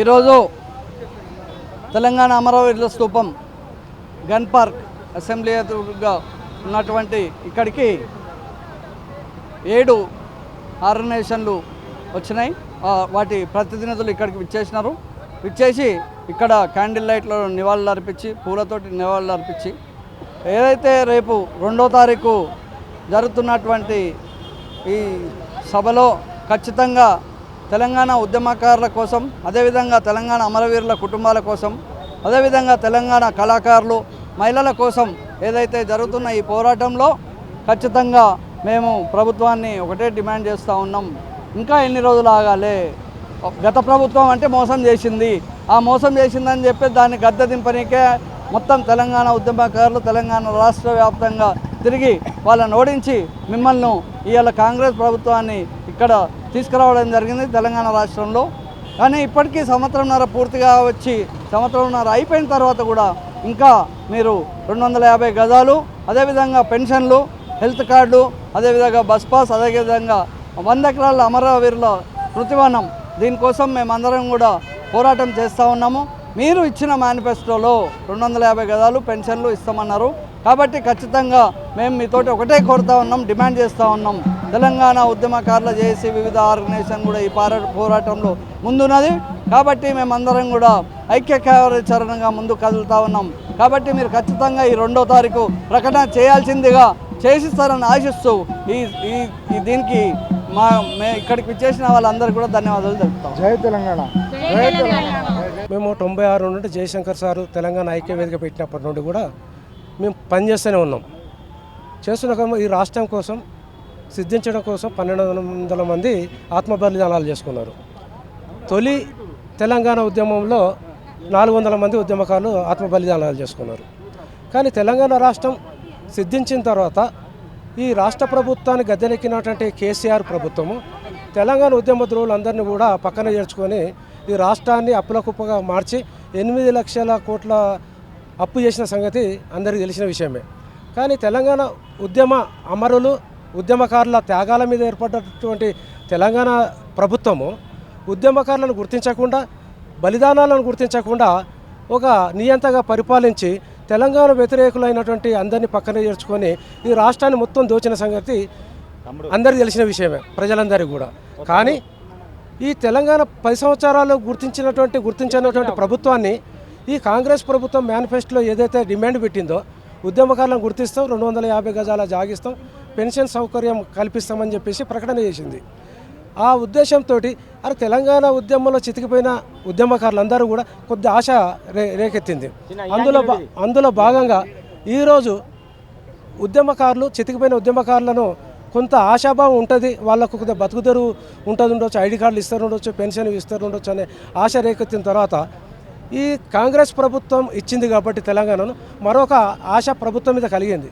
ఈరోజు తెలంగాణ అమరావతిలో స్తూపం గన్ పార్క్ అసెంబ్లీ ఎదురుగా ఉన్నటువంటి ఇక్కడికి ఏడు ఆర్గనైజేషన్లు వచ్చినాయి. వాటి ప్రతినిధులు ఇక్కడికి విచ్చేసినారు. విచ్చేసి ఇక్కడ క్యాండిల్ లైట్లో నివాళులు అర్పించి పూలతోటి నివాళులు అర్పించి ఏదైతే రేపు రెండో తారీఖు జరుగుతున్నటువంటి ఈ సభలో ఖచ్చితంగా తెలంగాణ ఉద్యమకారుల కోసం అదేవిధంగా తెలంగాణ అమరవీరుల కుటుంబాల కోసం అదేవిధంగా తెలంగాణ కళాకారులు మహిళల కోసం ఏదైతే జరుగుతున్న ఈ పోరాటంలో ఖచ్చితంగా మేము ప్రభుత్వాన్ని ఒకటే డిమాండ్ చేస్తూ ఉన్నాం. ఇంకా ఎన్ని రోజులు ఆగాలి? గత ప్రభుత్వం అంటే మోసం చేసింది. ఆ మోసం చేసిందని చెప్పి దాన్ని గద్దె దింపనీకే మొత్తం తెలంగాణ ఉద్యమకారులు తెలంగాణ రాష్ట్ర వ్యాప్తంగా తిరిగి వాళ్ళని ఓడించి మిమ్మల్ని ఇవాళ కాంగ్రెస్ ప్రభుత్వాన్ని ఇక్కడ తీసుకురావడం జరిగింది తెలంగాణ రాష్ట్రంలో. కానీ ఇప్పటికీ సంవత్సరంన్నర పూర్తిగా వచ్చి సంవత్సరంన్నర అయిపోయిన తర్వాత కూడా ఇంకా మీరు రెండు వందల యాభై గజాలు అదేవిధంగా పెన్షన్లు హెల్త్ కార్డు అదేవిధంగా బస్ పాస్ అదేవిధంగా వంద ఎకరాల అమరవీరుల కృతివనం దీనికోసం మేమందరం కూడా పోరాటం చేస్తూ ఉన్నాము. మీరు ఇచ్చిన మేనిఫెస్టోలో రెండు వందల యాభై గదాలు పెన్షన్లు ఇస్తామన్నారు. కాబట్టి ఖచ్చితంగా మేము మీతోటి ఒకటే కోరుతా ఉన్నాం డిమాండ్ చేస్తూ ఉన్నాం. తెలంగాణ ఉద్యమకారుల చేసి వివిధ ఆర్గనైజేషన్ కూడా ఈ పోరా పోరాటంలో ముందున్నది. కాబట్టి మేమందరం కూడా ఐక్య కార్యాచరణగా ముందు కదులుతా ఉన్నాం. కాబట్టి మీరు ఖచ్చితంగా ఈ రెండో తారీఖు ప్రకటన చేయాల్సిందిగా చేసిస్తారని ఆశిస్తూ ఈ ఈ ఈ దీనికి మా మే ఇక్కడికి విచ్చేసిన వాళ్ళందరికీ కూడా ధన్యవాదాలు తెలుపుతాం. జై తెలంగాణ. మేము తొంభై ఆరు నుండి జయశంకర్ సారు తెలంగాణ ఐక్య వేదిక పెట్టినప్పటి నుండి కూడా మేము పనిచేస్తూనే ఉన్నాం. చేస్తున్న ఈ రాష్ట్రం కోసం సిద్ధించడం కోసం పన్నెండు వందల మంది ఆత్మ బలిదానాలు చేసుకున్నారు. తొలి తెలంగాణ ఉద్యమంలో నాలుగు వందల మంది ఉద్యమకారులు ఆత్మ బలిదానాలు చేసుకున్నారు. కానీ తెలంగాణ రాష్ట్రం సిద్ధించిన తర్వాత ఈ రాష్ట్ర ప్రభుత్వాన్ని గద్దెనెక్కినటువంటి కేసీఆర్ ప్రభుత్వము తెలంగాణ ఉద్యమ ద్రోవులందరినీ కూడా పక్కన చేర్చుకొని ఈ రాష్ట్రాన్ని అప్పుల కుప్పగా మార్చి ఎనిమిది లక్షల కోట్ల అప్పు చేసిన సంగతి అందరికీ తెలిసిన విషయమే. కానీ తెలంగాణ ఉద్యమ అమరులు ఉద్యమకారుల త్యాగాల మీద ఏర్పడ్డటువంటి తెలంగాణ ప్రభుత్వము ఉద్యమకారులను గుర్తించకుండా బలిదానాలను గుర్తించకుండా ఒక నియంతగా పరిపాలించి తెలంగాణ వ్యతిరేకులైనటువంటి అందరినీ పక్కన చేర్చుకొని ఈ రాష్ట్రాన్ని మొత్తం దోచిన సంగతి అందరికీ తెలిసిన విషయమే ప్రజలందరికీ కూడా. కానీ ఈ తెలంగాణ పది సంవత్సరాలు గుర్తించినటువంటి గుర్తించినటువంటి ప్రభుత్వాన్ని ఈ కాంగ్రెస్ ప్రభుత్వం మేనిఫెస్టోలో ఏదైతే డిమాండ్ పెట్టిందో ఉద్యమకారులను గుర్తిస్తాం రెండు వందల యాభై గజాల జాగిస్తాం. పెన్షన్ సౌకర్యం కల్పిస్తామని చెప్పేసి ప్రకటన చేసింది. ఆ ఉద్దేశంతో అరే తెలంగాణ ఉద్యమంలో చితికిపోయిన ఉద్యమకారులందరూ కూడా కొద్ది ఆశ రే రేకెత్తింది. అందులో భా- అందులో భాగంగా ఈరోజు ఉద్యమకారులు చితికిపోయిన ఉద్యమకారులను కొంత ఆశాభావం ఉంటుంది వాళ్ళకు కొద్దిగా బతుకుదెరువు ఉంటుంది ఉండొచ్చు ఐడి కార్డులు ఇస్తారు ఉండొచ్చు పెన్షన్ ఇస్తారు ఉండొచ్చు అనే ఆశ రేకెత్తిన తర్వాత ఈ కాంగ్రెస్ ప్రభుత్వం ఇచ్చింది కాబట్టి తెలంగాణను మరొక ఆశ ప్రభుత్వం మీద కలిగింది.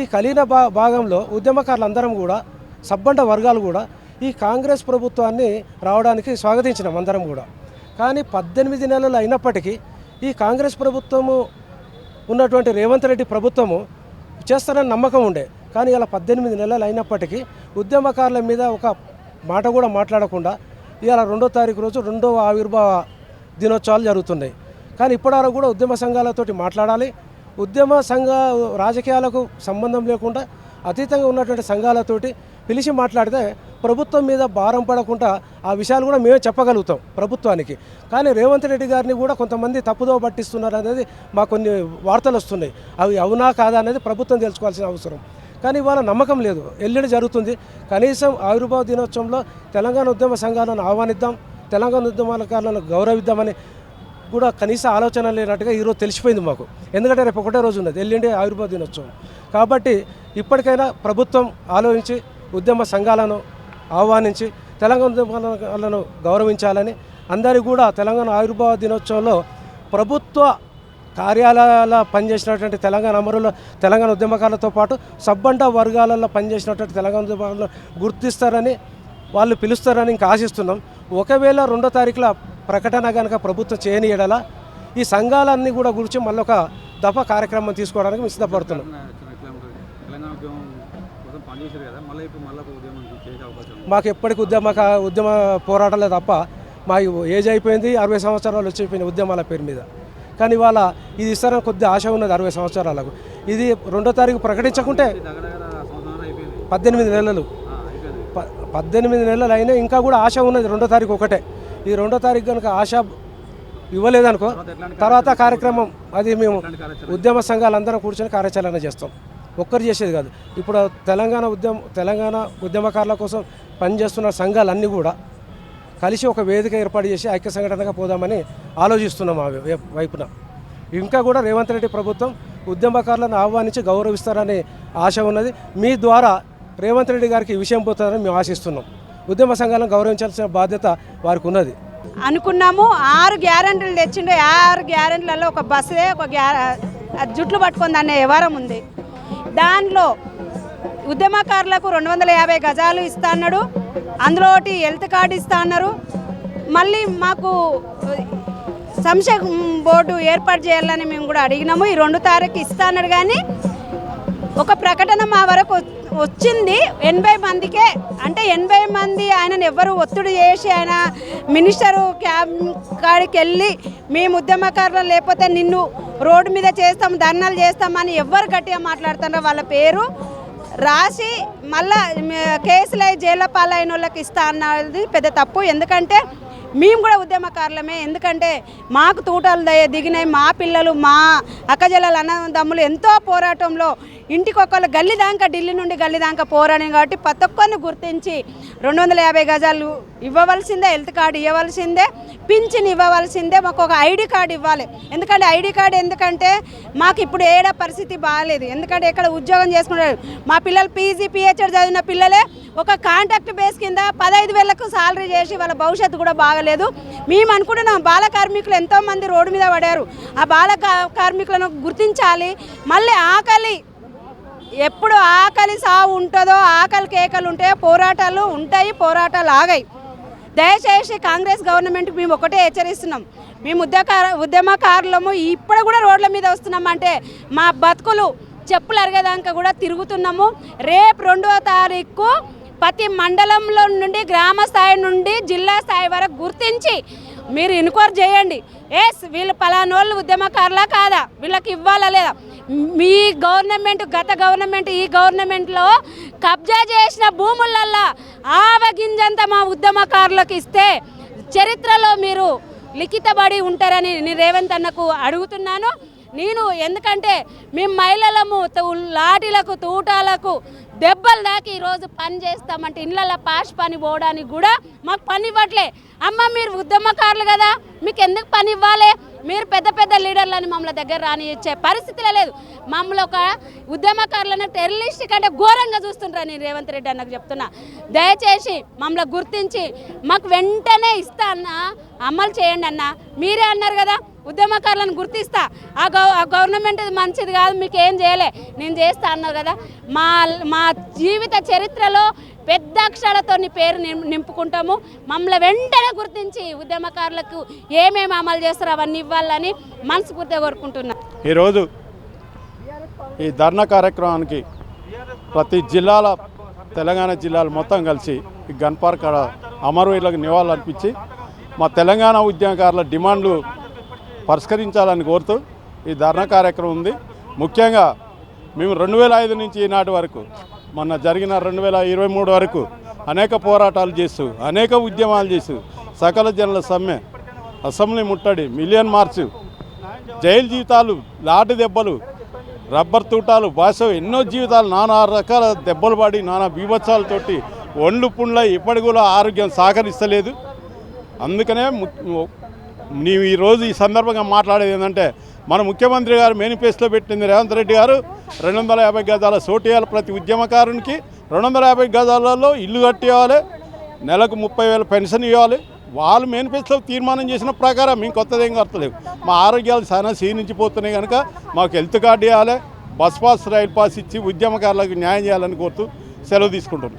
ఈ కలీన భా భాగంలో ఉద్యమకారులందరం కూడా సబ్బండ వర్గాలు కూడా ఈ కాంగ్రెస్ ప్రభుత్వాన్ని రావడానికి స్వాగతించినాం అందరం కూడా. కానీ పద్దెనిమిది నెలలు అయినప్పటికీ ఈ కాంగ్రెస్ ప్రభుత్వము ఉన్నటువంటి రేవంత్ రెడ్డి ప్రభుత్వము చేస్తారని నమ్మకం ఉండే. కానీ ఇలా పద్దెనిమిది నెలలు అయినప్పటికీ ఉద్యమకారుల మీద ఒక మాట కూడా మాట్లాడకుండా ఇవాళ రెండో తారీఖు రోజు రెండవ ఆవిర్భావ దినోత్సవాలు జరుగుతున్నాయి. కానీ ఇప్పటివరకు కూడా ఉద్యమ సంఘాలతోటి మాట్లాడాలి. ఉద్యమ సంఘ రాజకీయాలకు సంబంధం లేకుండా అతీతంగా ఉన్నటువంటి సంఘాలతోటి పిలిచి మాట్లాడితే ప్రభుత్వం మీద భారం పడకుండా ఆ విషయాలు కూడా మేమే చెప్పగలుగుతాం ప్రభుత్వానికి. కానీ రేవంత్ రెడ్డి గారిని కూడా కొంతమంది తప్పుదో పట్టిస్తున్నారు అనేది మా కొన్ని వార్తలు వస్తున్నాయి. అవి అవునా కాదా అనేది ప్రభుత్వం తెలుసుకోవాల్సిన అవసరం. కానీ ఇవాళ నమ్మకం లేదు. ఎల్లుండి జరుగుతుంది. కనీసం ఆవిర్భావ దినోత్సవంలో తెలంగాణ ఉద్యమ సంఘాలను ఆహ్వానిద్దాం తెలంగాణ ఉద్యమాలకారులను గౌరవిద్దామని కూడా కనీస ఆలోచన లేనట్టుగా ఈరోజు తెలిసిపోయింది మాకు. ఎందుకంటే రేపు ఒకటే రోజు ఉన్నది ఎల్లుండి ఆవిర్భావ దినోత్సవం. కాబట్టి ఇప్పటికైనా ప్రభుత్వం ఆలోచించి ఉద్యమ సంఘాలను ఆహ్వానించి తెలంగాణ ఉద్యమాలను గౌరవించాలని అందరికీ కూడా తెలంగాణ ఆవిర్భావ దినోత్సవంలో ప్రభుత్వ కార్యాలయాల పనిచేసినటువంటి తెలంగాణ అమరుల తెలంగాణ ఉద్యమకారులతో పాటు సబ్బండ వర్గాలలో పనిచేసినటువంటి తెలంగాణ ఉద్యమాలను గుర్తిస్తారని వాళ్ళు పిలుస్తారని ఇంకా ఆశిస్తున్నాం. ఒకవేళ రెండో తారీఖుల ప్రకటన కనుక ప్రభుత్వం చేయనియడల ఈ సంఘాలన్నీ కూడా గురించి మళ్ళీ ఒక దఫా కార్యక్రమం తీసుకోవడానికి మేము సిద్ధపడుతున్నాం. మాకు ఎప్పటికి ఉద్యమ ఉద్యమ పోరాటాలే తప్ప మా ఏజ్ అయిపోయింది అరవై సంవత్సరాలు వచ్చి ఉద్యమాల పేరు మీద. కానీ ఇవాళ ఇది ఇస్తారని కొద్ది ఆశ ఉన్నది అరవై సంవత్సరాలకు. ఇది రెండో తారీఖు ప్రకటించకుంటే పద్దెనిమిది నెలలు. పద్దెనిమిది నెలలు అయినా ఇంకా కూడా ఆశ ఉన్నది రెండో తారీఖు ఒకటే. ఈ రెండో తారీఖు కనుక ఆశ ఇవ్వలేదనుకో తర్వాత కార్యక్రమం అది మేము ఉద్యమ సంఘాలందరం కూర్చొని కార్యాచరణ చేస్తాం. ఒక్కరు చేసేది కాదు. ఇప్పుడు తెలంగాణ ఉద్యమ తెలంగాణ ఉద్యమకారుల కోసం పనిచేస్తున్న సంఘాలన్నీ కూడా కలిసి ఒక వేదిక ఏర్పాటు చేసి ఐక్య సంఘటనగా పోదామని ఆలోచిస్తున్నాం ఆ వైపున. ఇంకా కూడా రేవంత్ రెడ్డి ప్రభుత్వం ఉద్యమకారులను ఆహ్వానించి గౌరవిస్తారనే ఆశ ఉన్నది. మీ ద్వారా రేవంత్ రెడ్డి గారికి ఈ విషయం పోతుందని మేము ఆశిస్తున్నాం. ఉద్యమ సంఘాలను గౌరవించాల్సిన బాధ్యత వారికి ఉన్నది అనుకున్నాము ఆరు గ్యారెంటీలు తెచ్చిండు. ఆరు గ్యారెంటీలలో ఒక బస్సే ఒక జుట్లు పట్టుకుంది అనే వ్యవహారం ఉంది. దానిలో ఉద్యమకారులకు రెండు వందల యాభై గజాలు ఇస్తా అన్నాడు. అందులో ఒకటి హెల్త్ కార్డు ఇస్తా అన్నారు. మళ్ళీ మాకు సంక్షేమ బోర్డు ఏర్పాటు చేయాలని మేము కూడా అడిగినాము. ఈ రెండు తారీఖు ఇస్తా అన్నాడు కానీ ఒక ప్రకటన మా వరకు వచ్చింది. ఎనభై మందికే అంటే ఎనభై మంది ఆయనను ఎవరు ఒత్తిడి చేసి ఆయన మినిస్టరు క్యాబ్ కాడికి వెళ్ళి మేము ఉద్యమకారులు లేకపోతే నిన్ను రోడ్డు మీద చేస్తాం ధర్నాలు చేస్తామని ఎవ్వరు గట్టిగా మాట్లాడుతున్నారో వాళ్ళ పేరు రాసి మళ్ళా కేసులై కేసులు పాలైన వాళ్ళకి ఇస్తా అన్నది పెద్ద తప్పు. ఎందుకంటే మేము కూడా ఉద్యమకారులమే. ఎందుకంటే మాకు తూటాలు దయ దిగినాయి మా పిల్లలు మా అక్కజల్లల అన్నదమ్ములు ఎంతో పోరాటంలో ఇంటికొకళ్ళు ఒకళ్ళు దాకా ఢిల్లీ నుండి గల్లీ దాకా కాబట్టి ప్రతి ఒక్కరిని గుర్తించి రెండు వందల యాభై గజాలు ఇవ్వవలసిందే హెల్త్ కార్డు ఇవ్వవలసిందే పింఛన్ ఇవ్వవలసిందే మాకు ఒక ఐడి కార్డు ఇవ్వాలి. ఎందుకంటే ఐడి కార్డు ఎందుకంటే మాకు ఇప్పుడు ఏడా పరిస్థితి బాగాలేదు ఎందుకంటే ఇక్కడ ఉద్యోగం చేసుకున్నారు మా పిల్లలు పీజీ పిహెచ్డి చదివిన పిల్లలే ఒక కాంట్రాక్ట్ బేస్ కింద పదహైదు వేలకు సాలరీ చేసి వాళ్ళ భవిష్యత్తు కూడా బాగలేదు. మేము అనుకుంటున్నాం బాల కార్మికులు ఎంతోమంది రోడ్డు మీద పడారు. ఆ బాల కార్మికులను గుర్తించాలి. మళ్ళీ ఆకలి ఎప్పుడు ఆకలి సావు ఉంటుందో ఆకలి కేకలు ఉంటాయో పోరాటాలు ఉంటాయి పోరాటాలు ఆగాయి. దయచేసి కాంగ్రెస్ గవర్నమెంట్కి మేము ఒకటే హెచ్చరిస్తున్నాం. మేము ఉద్యకార ఉద్యమకారులము ఇప్పుడు కూడా రోడ్ల మీద వస్తున్నామంటే మా బతుకులు చెప్పులు అరిగేదాకా కూడా తిరుగుతున్నాము. రేపు రెండవ తారీఖు ప్రతి మండలంలో నుండి గ్రామ స్థాయి నుండి జిల్లా స్థాయి వరకు గుర్తించి మీరు ఎన్క్వైరీ చేయండి. ఎస్ వీళ్ళు పలానోళ్ళు ఉద్యమకారులా కాదా? వీళ్ళకి ఇవ్వాలా లేదా? మీ గవర్నమెంట్ గత గవర్నమెంట్ ఈ గవర్నమెంట్లో కబ్జా చేసిన భూములల్లా ఆవగింజంత మా ఉద్యమకారులకు ఇస్తే చరిత్రలో మీరు లిఖితబడి ఉంటారని నేను రేవంత్ అన్నకు అడుగుతున్నాను. నేను ఎందుకంటే మేము మహిళలము లాటిలకు తూటాలకు దెబ్బలు దాకా ఈరోజు పని చేస్తామంటే ఇళ్ళల్లో పాష్ పని పోవడానికి కూడా మాకు పని ఇవ్వట్లే. అమ్మ మీరు ఉద్యమకారులు కదా మీకు ఎందుకు పని ఇవ్వాలి? మీరు పెద్ద పెద్ద లీడర్లని మమ్మల్ని దగ్గర రాని ఇచ్చే పరిస్థితిలో లేదు. మమ్మల్ని ఒక ఉద్యమకారులను టెర్రలిస్ట్ కంటే ఘోరంగా చూస్తుంటారు నేను రేవంత్ రెడ్డి అన్నకు చెప్తున్నా. దయచేసి మమ్మల్ని గుర్తించి మాకు వెంటనే ఇస్తా అన్న అమలు చేయండి అన్న. మీరే అన్నారు కదా ఉద్యమకారులను గుర్తిస్తా. ఆ గౌ ఆ గవర్నమెంట్ మంచిది కాదు మీకు ఏం చేయలే. నేను చేస్తా అన్నారు కదా. మా మా జీవిత చరిత్రలో పెద్ద అక్షరాలతో నీ పేరు నింపుకుంటాము. మమ్మల్ని వెంటనే గుర్తించి ఉద్యమకారులకు ఏమేమి అమలు చేస్తారో అవన్నీ ఇవ్వాలని మనస్ఫూర్తిగా కోరుకుంటున్నా. ఈరోజు ఈ ధర్నా కార్యక్రమానికి ప్రతి జిల్లాల తెలంగాణ జిల్లాలు మొత్తం కలిసి ఈ గన్ అమరవీరులకు నివాళులు అర్పించి మా తెలంగాణ ఉద్యమకారుల డిమాండ్లు పరిష్కరించాలని కోరుతూ ఈ ధర్నా కార్యక్రమం ఉంది. ముఖ్యంగా మేము రెండు వేల ఐదు నుంచి ఈనాటి వరకు మొన్న జరిగిన రెండు వేల ఇరవై మూడు వరకు అనేక పోరాటాలు చేస్తూ అనేక ఉద్యమాలు చేస్తూ సకల జనుల సమ్మె అసెంబ్లీ ముట్టడి మిలియన్ మార్చు జైలు జీవితాలు లాటి దెబ్బలు రబ్బర్ తూటాలు భాష ఎన్నో జీవితాలు నానా రకాల దెబ్బలు పడి నానా బీభత్సాలతోటి ఒండ్లు పుండ్ల ఇప్పటి కూడా ఆరోగ్యం సహకరిస్తలేదు అందుకనే ము- నీవు ఈరోజు ఈ సందర్భంగా మాట్లాడేది ఏంటంటే మన ముఖ్యమంత్రి గారు మేనిఫెస్టోలో పెట్టింది రేవంత్ రెడ్డి గారు రెండు వందల యాభై గజాల సోటియాల ప్రతి ఉద్యమకారునికి రెండు వందల యాభై గజాలలో ఇల్లు కట్టివ్వాలి నెలకు ముప్పై వేల పెన్షన్ ఇవ్వాలి. వాళ్ళు మేనిఫెస్టోలో తీర్మానం చేసిన ప్రకారం మేము కొత్తదేం కడతలేవు మా ఆరోగ్యాలు చాలా క్షీణించిపోతున్నాయి కనుక మాకు హెల్త్ కార్డు ఇవ్వాలి బస్ పాస్ రైల్ పాస్ ఇచ్చి ఉద్యమకారులకు న్యాయం చేయాలని కోరుతూ సెలవు తీసుకుంటున్నాం.